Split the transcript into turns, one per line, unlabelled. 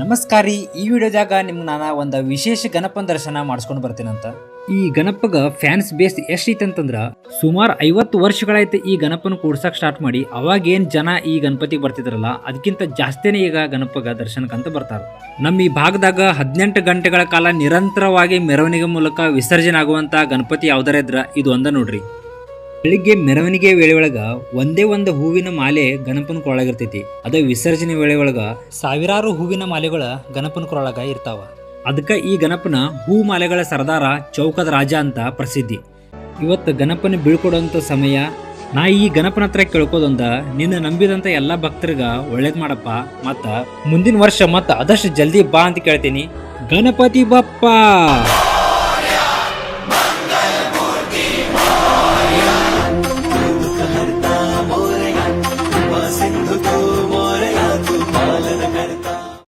ನಮಸ್ಕಾರ. ಈ ವಿಡಿಯೋದಾಗ ನಿಮ್ಗೆ ನಾನು ಒಂದು ವಿಶೇಷ ಗಣಪನ ದರ್ಶನ ಮಾಡಿಸ್ಕೊಂಡು ಬರ್ತೀನಂತ ಈ ಗಣಪಗ ಫ್ಯಾನ್ಸ್ ಬೇಸ್ ಎಷ್ಟೈತೆ ಅಂತಂದ್ರ ಸುಮಾರು ಐವತ್ತು ವರ್ಷಗಳಾಯ್ತು ಈ ಗಣಪನ ಕೂಡ್ಸಕ್ ಸ್ಟಾರ್ಟ್ ಮಾಡಿ ಅವಾಗ ಏನ್ ಜನ ಈ ಗಣಪತಿಗೆ ಬರ್ತಿದ್ರಲ್ಲ ಅದಕ್ಕಿಂತ ಜಾಸ್ತಿನೇ ಈಗ ಗಣಪಗ ದರ್ಶನಕ್ಕಂತ ಬರ್ತಾರ. ನಮ್ಮ ಈ ಭಾಗದಾಗ ಹದಿನೆಂಟು ಗಂಟೆಗಳ ಕಾಲ ನಿರಂತರವಾಗಿ ಮೆರವಣಿಗೆ ಮೂಲಕ ವಿಸರ್ಜನೆ ಆಗುವಂತ ಗಣಪತಿ ಯಾವ್ದಾರ ಇದ್ರ ಇದು ಒಂದ ನೋಡ್ರಿ. ಬೆಳಿಗ್ಗೆ ಮೆರವಣಿಗೆ ವೇಳೆ ಒಳಗ ಒಂದೇ ಒಂದು ಹೂವಿನ ಮಾಲೆ ಗಣಪನ ಕೊರಳಾಗಿರ್ತೈತಿ ಅದ ವಿಸರ್ಜನೆ ವೇಳೆ ಒಳಗ ಸಾವಿರಾರು ಹೂವಿನ ಮಾಲೆಗಳ ಗಣಪನ ಕೊರಳಾಗ ಇರ್ತಾವ. ಅದಕ್ಕೆ ಈ ಗಣಪನ ಹೂ ಮಾಲೆಗಳ ಸರ್ದಾರ ಚೌಕದ ರಾಜ ಅಂತ ಪ್ರಸಿದ್ಧಿ. ಇವತ್ತು ಗಣಪನ ಬೀಳ್ಕೊಡೋಂಥ ಸಮಯ, ನಾ ಈ ಗಣಪನ ಹತ್ರ ಕೇಳ್ಕೋದೊಂದ, ನಿನ್ನ ನಂಬಿದಂತ ಎಲ್ಲ ಭಕ್ತರಿಗ ಒಳ್ಳೇದ್ ಮಾಡಪ್ಪ, ಮತ್ತ ಮುಂದಿನ ವರ್ಷ ಮತ್ತ ಆದಷ್ಟು ಜಲ್ದಿ ಬಾ ಅಂತ ಕೇಳ್ತೀನಿ. ಗಣಪತಿ ಬಪ್ಪ! மோரையன் சிந்து